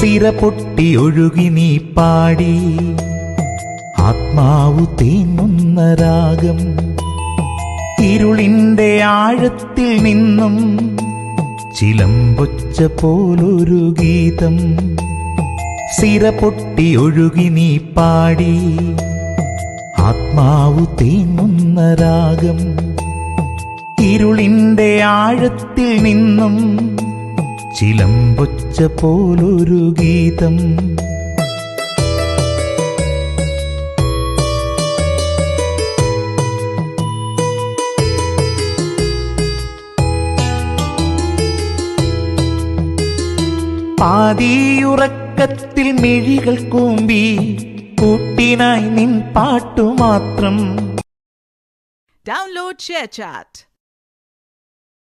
സിര പൊട്ടി ഒഴുകി നീ പാടി. ആത്മാവു തേങ്ങുന്ന രാഗം ഇരുളിന്റെ ആഴത്തിൽ നിന്നും ചിലമ്പൊച്ച പോലൊരു ഗീതം സിര പൊട്ടി ഒഴുകി നീ പാടി. ആത്മാവു തേങ്ങുന്ന രാഗം ഇരുളിന്റെ ആഴത്തിൽ നിന്നും ചിലമ്പൊച്ച പോലൊരു ഗീതം പാതിയുറക്കത്തിൽ മിഴികൾ കൂമ്പി കൂട്ടിനായി നിൻ പാട്ടു പാട്ടുമാത്രം ഡൗൺലോഡ് ShareChat.